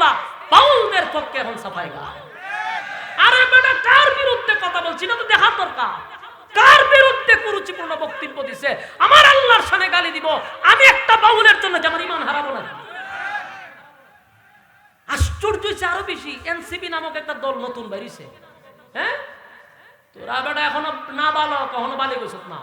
গুলা বাউলদের পক্ষে এখন সাফাই গায় আরে বেটা কার বিরুদ্ধে কথা বলছি না তো দেখার দরকার। কার বিরুদ্ধে কুরুচিপূর্ণ বক্তব্য দিছে? আমার আল্লাহর সামনে গালি দিব। আমি একটা বাউলের জন্য যে আমার ইমান হারাবো না। আশ্চর্য হয়েছে আরও বেশি। এনসিপি নামক একটা দল নতুন বেরিয়েছে। হ্যাঁ? তোরা বেটা এখনও না বালো, কখনো বালি গেছ না।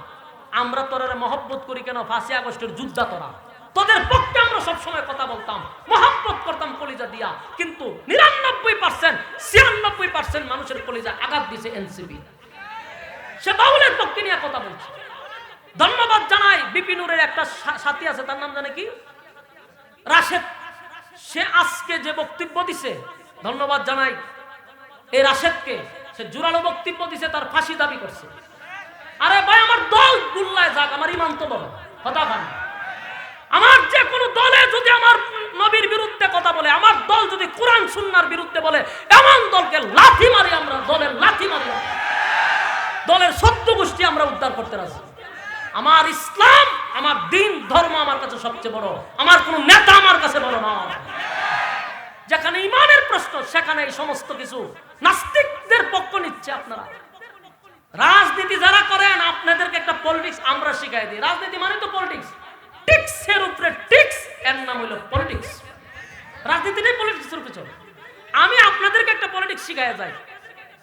আমরা তোরা মহব্বত করি কেন? ফাঁসি আগস্টের যুদ্ধা তোরা। তোদের পক্ষে সবসময় কথা বলতাম, মহব্বত করতাম কলিজা দিয়া। কিন্তু নিরানব্বই পার্সেন্ট ছিয়ানব্বই পার্সেন্ট মানুষের কলিজা আঘাত দিছে এনসিপি। সে বাউলের পক্ষে নিয়ে কথা বলছে। ধন্যবাদ জানাই বিপিনুরের একটা সাথী আছে, তার নাম জানে কি? রাশেদ। সে আজকে যে বক্তব্য দিছে, ধন্যবাদ জানাই এই রাশেদকে। সে জোরালো বক্তব্য দিছে, তার ফাঁসি দাবি করছে। আরে ভাই, আমার দল গুল্লায় যাক, আমার ইমান তো বলো কথা খান আমার যে কোনো দলে যদি আমার নবীর বিরুদ্ধে কথা বলে, আমার দল যদি কোরআন, সুন্নার বিরুদ্ধে বলে, এমন দলকে লাথি মারি আমরা, দলের লাথি মারি দলের সত্য গোষ্ঠী আমরা উদ্ধার করতে রাজি। আমার ইসলাম, আমার দিন, ধর্ম আমার কাছে সবচেয়ে বড়। আমার কোনো নেতা আমার কাছে বড় না যেখানে ইমানের প্রশ্ন, সেখানে এই সমস্ত কিছু নাস্তিকদের পক্ষ নিচ্ছে আপনারা। রাজনীতি যারা করেন, আপনাদেরকে একটা পলিটিক্স আমরা শিখাই দিই। রাজনীতি মানে তো পলিটিক্স টিক্সের উপরে টিক্স এর নাম হলো পলিটিক্স। রাজনীতিটাই পলিটিক্সের উপরে চলে। আমি আপনাদেরকে একটা পলিটিক্স শিখাই যাই।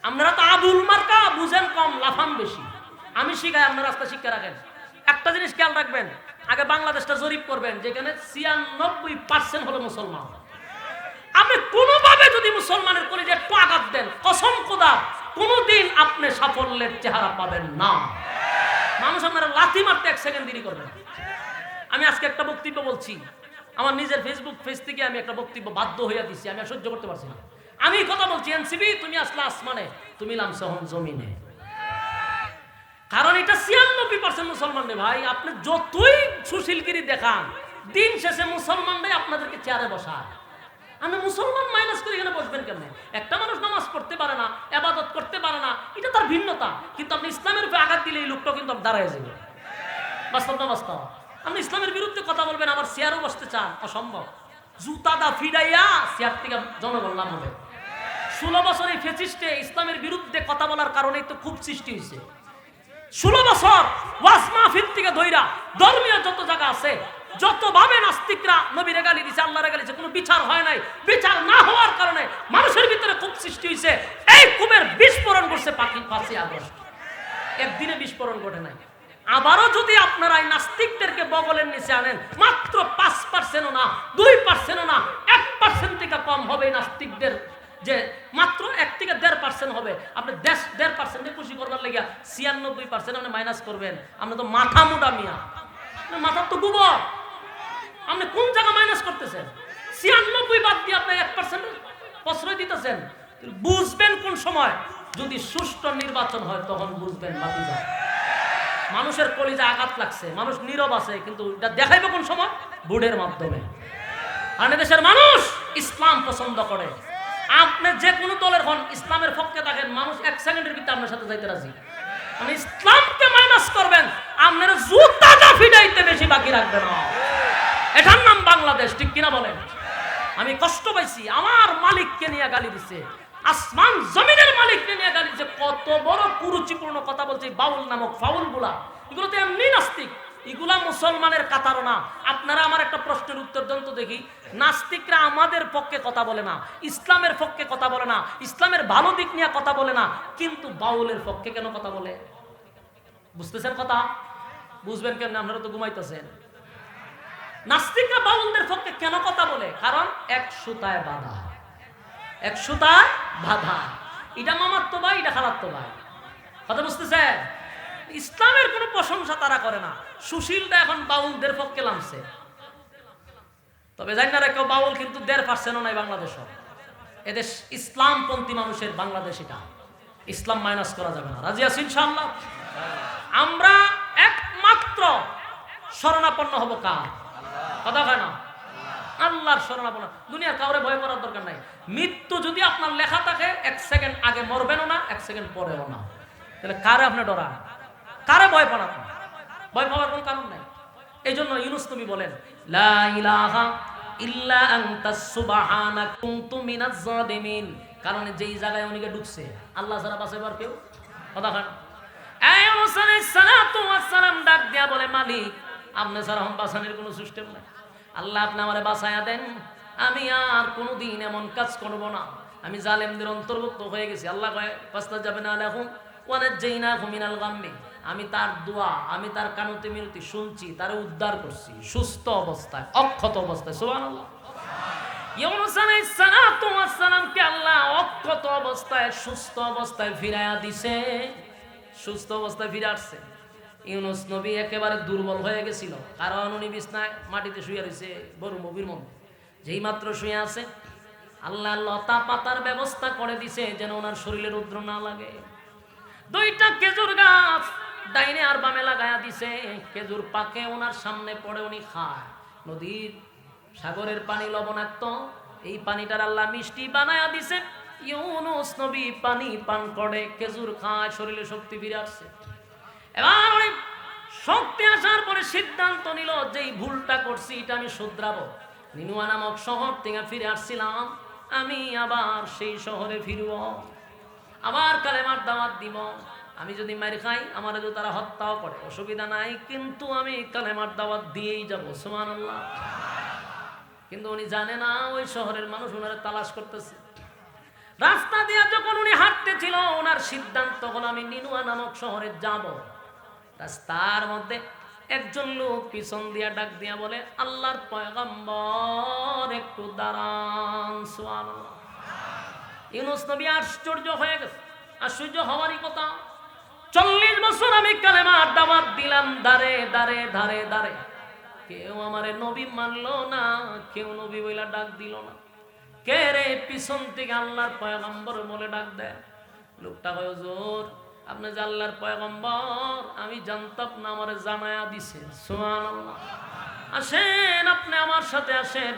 আপনারা তো আবুল মার্কা, বুঝেন কম, লাফান বেশি। আমি শিখাই আপনারা রাস্তা শিক্ষা রাখেন একটা জিনিস খেয়াল রাখবেন, আগে বাংলাদেশটা জরিপ করবেন, যেখানে ছিয়ানব্বই পার্সেন্ট হলো মুসলমান। আপনি কোনোভাবে যদি মুসলমানের কলিজে একটু আঘাত দেন, কসম খোদা, কোনোদিন আপনি সাফল্যের চেহারা পাবেন না। মানুষ আপনারা লাথি মারতে এক সেকেন্ড দেরি করবেন। আমি আজকে একটা বক্তব্য বলছি। আমার নিজের ফেসবুক পেজ থেকে আমি একটা বক্তব্য বাধ্য হইয়া দিছি, আমি সহ্য করতে পারছি না। আমি কথা বলছি এনসিবি তুমি আসলে আসমানে, তুমি লামসহন জমিনে। কারণ এটা ছিয়ানব্বই পার্সেন্ট মুসলমান রে ভাই, আপনি যতই সুশীলগিরি দেখান, দিন শেষে মুসলমানরাই আপনাদেরকে চেয়ারে বসায় আমি মুসলমান মাইনাস করে এখানে বসবেন কেমনে? একটা মানুষ নামাজ পড়তে পারে না, আবাদত করতে পারে না, এটা তার ভিন্নতা। কিন্তু আপনি ইসলামের উপরে আঘাত দিলে এই লোকটা কিন্তু দাঁড়ায় যাবে। বাস্তব না বাস্তব। আপনি ইসলামের বিরুদ্ধে কথা বলবেন, আবার চেয়ারও বসতে চান, অসম্ভব। জুতা দা ফিরাইয়া চেয়ার থেকে জনগণ লাভ হবে। ষোলো বছর এই ফেসিস্টে ইসলামের বিরুদ্ধে কথা বলার কারণেই তো খুব সৃষ্টি হয়েছে। ষোলো বছর ওয়াজ মাহফিল থেকে ধইরা ধর্মীয় যত জায়গা আছে যতভাবে নাস্তিকরা নবীরে গালি দিছে আল্লাহরে গালি দিছে, কোনো বিচার হয় নাই। বিচার না হওয়ার কারণে মানুষের ভিতরে খুব সৃষ্টি হয়েছে। এই কুমের বিস্ফোরণ করছে পাখি পাঁচই আগস্ট একদিনে বিস্ফোরণ ঘটে নাই। আবারও যদি আপনারা এই নাস্তিকদেরকে বগলের নিচে আনেন, মাত্র পাঁচ পার্সেন্টও না, দুই পার্সেন্টও না, এক পার্সেন্ট থেকে কম হবে নাস্তিকদের যে মাত্র এক থেকে দেড় পার্সেন্ট হবে। আপনি দেশ দেড় পার্সেন্টে খুশি করবার লেগে ছিয়ানব্বই পার্সেন্ট আপনি মাইনাস করবেন। আপনি তো মাথা মোটা মিয়া। মাথার তো গোবর। আপনি কোন জায়গা মাইনাস করতেছেন? ছিয়ানব্বই বাদ দিয়ে আপনি এক পার্সেন্ট প্রশ্রয় দিতেছেন। বুঝবেন কোন সময়? যদি সুষ্ঠু নির্বাচন হয়, তখন বুঝবেন যায় মানুষের কলিজা আঘাত লাগছে, মানুষ নীরব আছে, কিন্তু এটা দেখাইবে কোন সময়? বুড়ের মাধ্যমে। আর দেশের মানুষ ইসলাম পছন্দ করে। আপনি যে কোনো দলের হন, ইসলামের পক্ষে থাকেন, মানুষ এক সেকেন্ডের ভিতরে আপনার সাথে যাইতে রাজি। মানে ইসলামকে মাইনাস করবেন, আপনার জুতাটা ফিটাইতে বেশি বাকি রাখবে না। এটার নাম বাংলাদেশ, ঠিক কিনা বলেন? আমি কষ্ট পাইছি, আমার মালিককে নিয়ে গালি দিছে আসমান জমিনের মালিককে নিয়ে দিছে কত বড় কুরুচিপূর্ণ কথা বলছে বাউল নামক ফাউলগুলা এগুলো তো এমনি নাস্তিক। এগুলা মুসলমানের কাতারও না। আপনারা আমার একটা প্রশ্নের উত্তর দেন তো দেখি। নাস্তিকরা আমাদের পক্ষে কথা বলে না, ইসলামের পক্ষে কথা বলে না, ইসলামের ভালো দিক নিয়ে কথা বলে না, কিন্তু বাউলের পক্ষে কেন কথা বলে? বুঝতেছেন কথা? বুঝবেন কেন আপনারা তো ঘুমাইতেছেন। নাস্তিকরা বাউলদের পক্ষে কেন কথা বলে? কারণ এক সুতায় বাধা। এক সুতায় বাধা। এটা মামার ভাই, এটা খালার তো ভাই। কথা বুঝতেছেন? ইসলামের কোনো প্রশংসা তারা করে না। সুশীলটা এখন বাউলদের পক্ষে নামছে। তবে জানি না কেউ বাউল কিন্তু দেড় পার্সেন্টও নাই বাংলাদেশও। এদেশ ইসলামপন্থী মানুষের বাংলাদেশ এটা। ইসলাম মাইনাস করা যাবে না। রাজি আছি ইনশাআল্লাহ? আমরা একমাত্র শরণাপন্ন হব কার? কথা হয় না? আল্লাহর শরণাপন্ন। দুনিয়ার কাউরে ভয় করার দরকার নাই। মৃত্যু যদি আপনার লেখা থাকে, এক সেকেন্ড আগে মরবেনও না, এক সেকেন্ড পরেও না। তাহলে কারে আপনি ডরান? কারে ভয় পান আপনি? ভয় পাওয়ার কোনো কারণ নাই। এই জন্য ইউনুস তুমি বলেন ইল্লা আনতা সুবহানাক কুনতু মিনাজ জালিমিন কারণ যেই জায়গায় উনিকে ঢুকছে, আল্লাহ ছাড়া বাঁচাবার কেউ? কথা খান এই ইউনুস আলাইহিস সালাতু ওয়াস সালাম ডাক দিয়া বলে, মালিক, আপনি ছাড়া হম বাঁচানোর কোনো সিস্টেম নাই। আল্লাহ আপনি আমারে বাঁচায়া দেন। আমি আর কোনোদিন এমন কাজ করব না। আমি জালেমদের অন্তর্ভুক্ত হয়ে গেছি। আল্লাহ কয় পাস্তা যাবে না আলাহুম ওয়ানাজ্জাইনা মিনাল গাম্মি। আমি তার দোয়া, আমি তার কানতি মিনতি শুনছি, তার উদ্ধার করছি। সুস্থ অবস্থায়, অক্ষত অবস্থায়। সুবহানাল্লাহ। আল্লাহ অক্ষত অবস্থায়, সুস্থ অবস্থায় ফিরায়া দিছে। সুস্থ অবস্থায় ফিরে আসছে। ইউনুস নবী একেবারে দুর্বল হয়ে গেছিল। কারণ উনি বিছনায় মাটিতে শুয়ে রয়েছে বড় মুভির মধ্যে। যেই মাত্র শুয়ে আছে, আল্লাহ লতা পাতার ব্যবস্থা করে দিছে যেন ওনার শরীরে রুদ্র না লাগে। দুইটা খেজুর গাছ ডাইনে আর বামে লাগায়া দিছে। খেজুর পাকে ওনার সামনে পড়ে উনি খায়। নদীর সাগরের পানি লবণাক্ত। এই পানিটার আল্লাহ মিষ্টি বানায়া দিছে। ইউনুস নবী পানি পান করে, খেজুর খায়, শরীরে শক্তি ফিরে আসছে। এবার উনি শক্তি আসার পরে সিদ্ধান্ত নিল যে এই ভুলটা করছি, এটা আমি শুধরাবো। নিনুয়া নামক শহর থেকে ফিরে আসছিলাম, আমি আবার সেই শহরে ফিরব। আবার কালেমার দাওয়াত দিব। আমি যদি মারি খাই, আমার যদি তারা হত্যাও করে, অসুবিধা নাই, কিন্তু আমি কালেমার দাওয়াত দিয়েই যাব সুমান আল্লাহ কিন্তু উনি জানে না, ওই শহরের মানুষ ওনারা তালাশ করতেছে। রাস্তা দিয়ে যখন উনি হাঁটতেছিল ওনার সিদ্ধান্ত হলো আমি নিনুয়া নামক শহরে যাব। রাস্তার মধ্যে একজন লোক পিছন দিয়া ডাক দিয়া বলে, আল্লাহর পয়গম্বর, একটু দাঁড়ান ইউনুস নবী আশ্চর্য হয়ে গেছে। আশ্চর্য হওয়ারই কথা, চল্লিশ বছর আমি কালেমার দাওয়াত দিলাম দারে দারে ধারে দারে কেউ আমারে নবী মানলো না, কেউ নবী বইলা ডাক দিল না। কে রে পিছন থেকে আল্লাহর পয়গম্বর বলে ডাক দেয়? লোকটা হয় জোর আপনি আল্লাহর পয়গম্বর, আমি জানতাম না, আমার জানায়া দিছে। আসেন, আপনি আমার সাথে আসেন।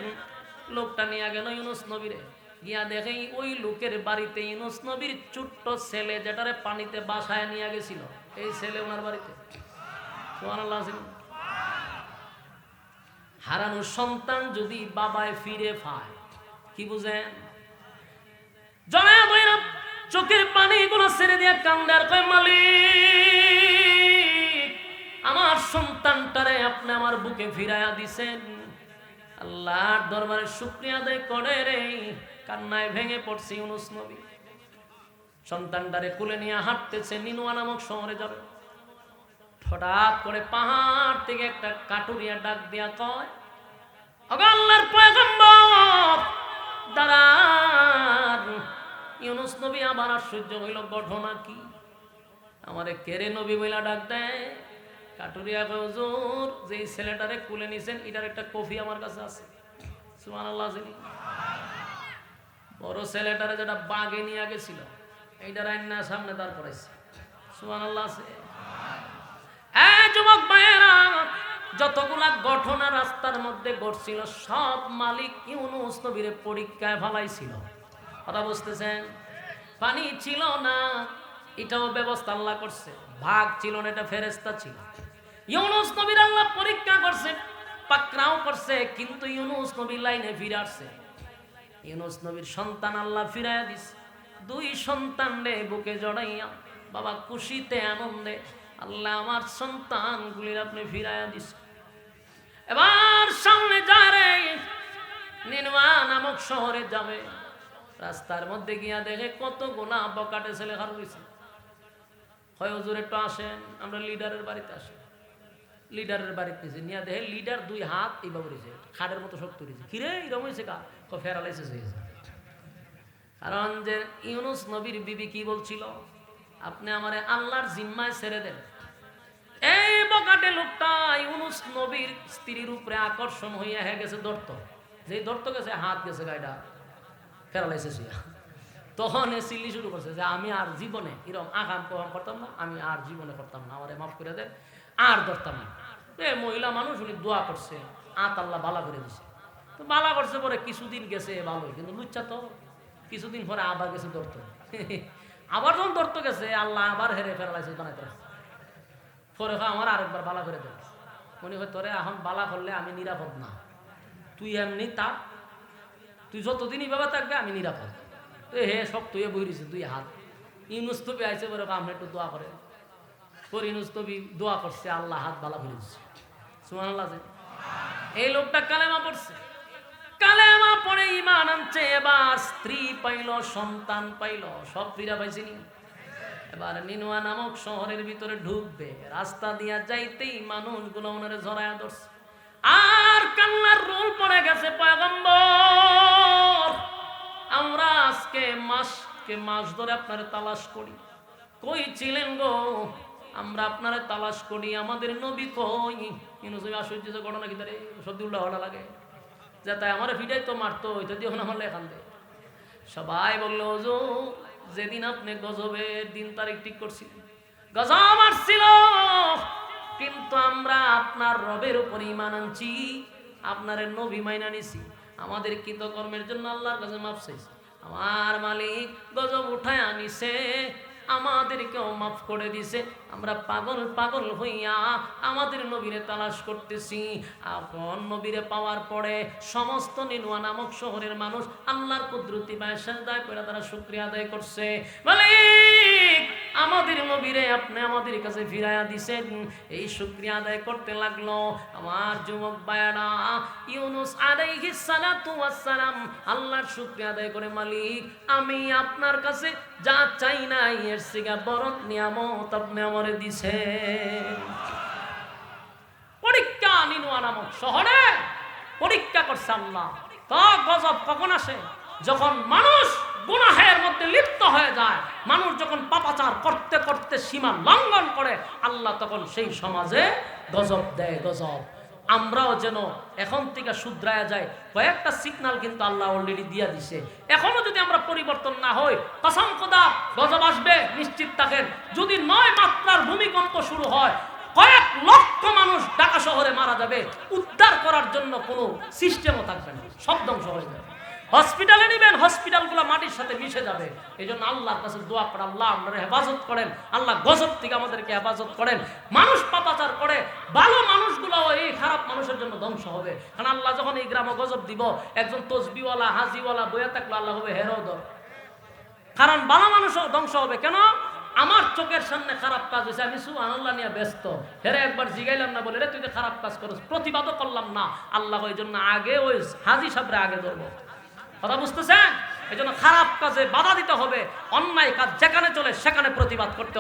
লোকটা নিয়ে গেল ইউনুস নবীরে। গিয়া দেখে ওই লোকের বাড়িতে ইউনুস নবীর ছোট্ট ছেলে যেটারে পানিতে বাসায় নিয়ে গেছিল, এই ছেলে ওনার বাড়িতে? হারানো সন্তান যদি বাবায় ফিরে পায়, কি বুঝেন? বইরা চোখের পানি গুলো ছেড়ে দিয়ে কান্দার কয়, মালিক, আমার সন্তানটারে আপনি আমার বুকে ফিরাইয়া দিছেন। আল্লাহর দরবারে শুক্রিয়া আদায় করে রে, কান্নায় ভেঙে পড়ছে ইউনুস নবী। সন্তানটারে কুলে নিয়ে হাঁটতেছে, নিনুয়া নামক শহরে যাবে। হঠাৎ করে পাহাড় থেকে একটা কাটুরিয়া ডাক দিয়া কয় আল্লাহর পয়গম্বর ইউনুস নবী আবার আশ্চর্য হইল, ঘটনা কি? আমারে কেরে নবী বইলা ডাক দেয়? কাটুরিয়া কয়, হুজুর যে এই ছেলেটারে কুলে নিছেন এটার একটা কফি আমার কাছে আছে। সুবহানাল্লাহ আল্লাহ বড় ছেলেটারে যেটা বাগে নিয়ে গেছিল এইটার আইনা সামনে দাঁড় করাইছে। সুবহানাল্লাহ আছে এই যুবক ভাইয়েরা, যতগুলা ঘটনা রাস্তার মধ্যে ঘটছিল, সব মালিক ইউনুস নবীরে পরীক্ষায় ফালাইছিল। কথা বুঝতেছেন? পানি ছিল না, এটাও ব্যবস্থা আল্লাহ করছে। ভাগ ছিল না, এটা ফেরেস্তা ছিল। ইউনুস নবীর আল্লাহ পরীক্ষা করছে পাকরাও করছে, কিন্তু ইউনুস নবী লাইনে ফিরে আসছে। ইউনুস নবীর সন্তান আল্লাহ ফিরাইয়া দিছে। দুই সন্তান রে বুকে জড়াইয়া, বাবা খুশিতে, আনন্দে, আল্লাহ আমার সন্তানগুলির আপনি ফিরাইয়া দিছে। এবার সামনে যা রে নামক শহরে যাবে। রাস্তার মধ্যে গিয়া দেখে কত গোনা বকাটে ছেলে হার হয়েছে হয় হুজুর, একটু আসেন, আমরা লিডারের বাড়িতে আসি। লিডারের বাড়িতে নিয়েছে নিয়ে দেখে লিডার দুই হাত এইভাবে রয়েছে খাটের মতো শক্ত রয়েছে কিরে, এরকম হয়েছে কা? ফেরালাইসিস হয়েছে কারণ যে ইউনুস নবীর বিবি কি বলছিল? আপনি আমারে আল্লাহর জিম্মায় ছেড়ে দেন। এই বকাটে লোকটা ইউনুস নবীর স্ত্রীর উপরে আকর্ষণ হইয়া হয়ে গেছে দর্ত। যেই দর্ত গেছে, হাত গেছে গাইডা। শুয়া তখন এ চিল্লি শুরু করছে যে আমি আর জীবনে এরকম আকাম কম করতাম না, আমি আর জীবনে করতাম না, আমারে মাফ করে দেন, আর ধরতাম না। এ মহিলা মানুষ উনি দোয়া করছে, আত আল্লাহ বালা করে দিছে। তো বালা করছে পরে কিছুদিন গেছে, ভালোই, কিন্তু লুচ্চা তো। কিছুদিন পরে আবার গেছে ধরতো। আবার যখন ধরতে গেছে, আল্লাহ আবার হেরে ফেরালাইছে বানাইতে পরে আমার আরেকবার বালা করে দেন। উনি হয় তোরে এখন বালা করলে আমি নিরাপদ না। তুই এমনি তা তুই যতদিনই বাবা থাকবে, আমি নিরাপদ। তো হে, সব তুই বই রয়েছে, দুই হাত। ইউনুস তবি আইসে বলে আমরা একটু দোয়া করে তোর ইউনুস তবি দোয়া করছে, আল্লাহ হাত বালা করে দিচ্ছে সুমান আল্লাহ এই লোকটা কালেমা পড়ছে। কালেমা পড়ে ইমান আনছে, এবার স্ত্রী পাইল, সন্তান পাইল, সব ফিরা পাইছে নি। এবার নিনুয়া নামক শহরের ভিতরে ঢুকবে। রাস্তা দিয়া যাইতেই মানুষগুলো ওনারে জড়ায়া ধরছে। আর কান্নার রোল পড়ে গেছে, পয়গম্বর। আজকে মাসকে মাস ধরে আপনার তালাশ করি? কই ছিলেন গো? আমরা আপনারে তালাশ করি, আমাদের নবী কই? তুমি আশ্চর্য ঘটনা কি তারে সত্যি উল্টা হলা লাগে। যে তাই আমার ফিটাই তো মারতো ওইটা দিয়ে আমার এখান থেকে। সবাই বলল ওজো যেদিন আপনি গজবের দিন তারিখ ঠিক করছিল গজব আসছিল, কিন্তু আমরা আপনার রবের উপর ইমান আনছি, আপনার নবী মাইনা নিছি। আমাদের কৃতকর্মের জন্য আল্লাহর কাছে মাফ চাইছি। আমার মালিক গজব উঠায় আনিছে, আমাদেরকেও মাফ করে দিছে। আমরা পাগল পাগল হইয়া আমাদের নবীরে তালাশ করতেছি। আপন নবীরে পাওয়ার পরে সমস্ত নিনুয়া নামক শহরের মানুষ আল্লাহর কুদরতি বায়সার দায় করে তারা শুক্রিয়া আদায় করছে। মালিক! আমাদের নবীরে আপনি আমাদের কাছে ফিরাইয়া দিছেন। এই শুক্রিয়া আদায় করতে লাগল। আমার যুবক বায়ারা ইউনুস আলাইহিস সালাতু ওয়াস সালাম আল্লাহর শুক্রিয়া আদায় করে, মালিক, আমি আপনার কাছে যা চাই নাই, এর সিগা বরত নিয়ামত আপনি আমারে দিছে পরীক্ষা নিনুয়া নামক শহরে, পরীক্ষা করছে আল্লাহ। তা গজব কখন আসে? যখন মানুষ গুনাহের মধ্যে লিপ্ত হয়ে যায় মানুষ যখন পাপাচার করতে করতে সীমা লঙ্ঘন করে, আল্লাহ তখন সেই সমাজে গজব দেয়, গজব। আমরাও যেন এখন থেকে শুধরায়া যায় কয়েকটা সিগনাল কিন্তু আল্লাহ অলরেডি দিয়া দিছে। এখনও যদি আমরা পরিবর্তন না হই, কসম খোদা, গজব আসবে, নিশ্চিত থাকেন। যদি নয় মাত্রার ভূমিকম্প শুরু হয়, কয়েক লক্ষ মানুষ ঢাকা শহরে মারা যাবে। উদ্ধার করার জন্য কোনো সিস্টেমও থাকবে না। সব ধ্বংস হয়ে যাবে। হসপিটালে নেবেন, হসপিটালগুলো মাটির সাথে মিশে যাবে। এই জন্য আল্লাহর কাছে দোয়া করে, আল্লাহ আপনারা হেফাজত করেন, আল্লাহ গজব থেকে আমাদেরকে হেফাজত করেন। মানুষ পাপাচার করে, ভালো মানুষগুলো এই খারাপ মানুষের জন্য ধ্বংস হবে। কারণ আল্লাহ যখন এই গ্রামে গজব দিব, একজন তসবিওয়ালা, হাজিওয়ালা, বইয়া থাকলে আল্লাহ হবে হেরো দর কারণ ভালো মানুষও ধ্বংস হবে। কেন? আমার চোখের সামনে খারাপ কাজ হয়েছে, আমি সু আল্লাহ নিয়ে ব্যস্ত। হেরে একবার জিগাইলাম না বলে, রে, তুই খারাপ কাজ করস, প্রতিবাদও করলাম না। আল্লাহ ওই জন্য আগে ওই হাজি সাবরে আগে ধরবো। কথা বুঝতেছেন? এই জন্য খারাপ কাজে বাধা দিতে হবে, অন্যায় কাজ যেখানে চলে সেখানে প্রতিবাদ করতে